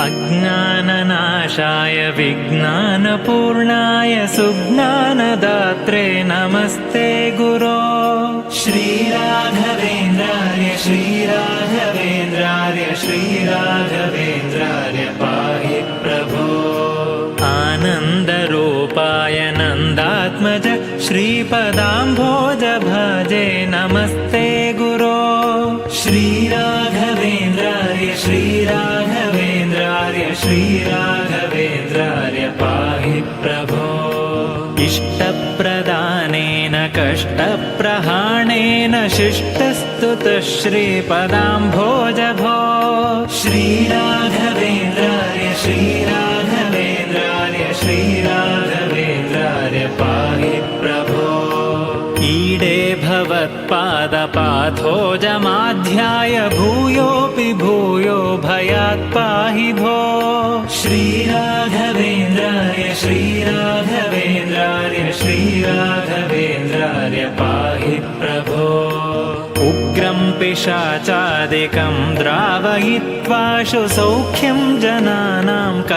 अज्ञाननाशाय विज्ञानपूर्णाय सुज्ञानदात्रे नमस्ते गुरो। श्रीराघवेन्द्राय श्रीराघवेन्द्राय श्रीराघवेन्द्राय पाहि प्रभो। आनन्दरूपाय नन्दात्मज श्रीपदाम्भोज भजे नमस्ते गुरो। श्रीराघवेन्द्राय श्रीराघवेन्द्राय श्रीराघवेन्द्राय पाहि प्रभो। इष्टप्रदानेन कष्टप्रहाणेन शिष्टस्तुतः श्रीपदाम्भोज भो श्रीराघवेन्द्राय श्रीराघवेन्द्राय श्रीराघवेन्द्राय पाहि प्रभो। ईडे भवत्पादपाथोजमाध्याय भूयो भयात् पाहि भो। श्रीराघवेन्द्राय श्रीराघवेन्द्राय श्रीराघवेन्द्राय पाहि प्रभो। उग्रं पिशाचादिकं द्रावयित्वाशु सौख्यं जनानां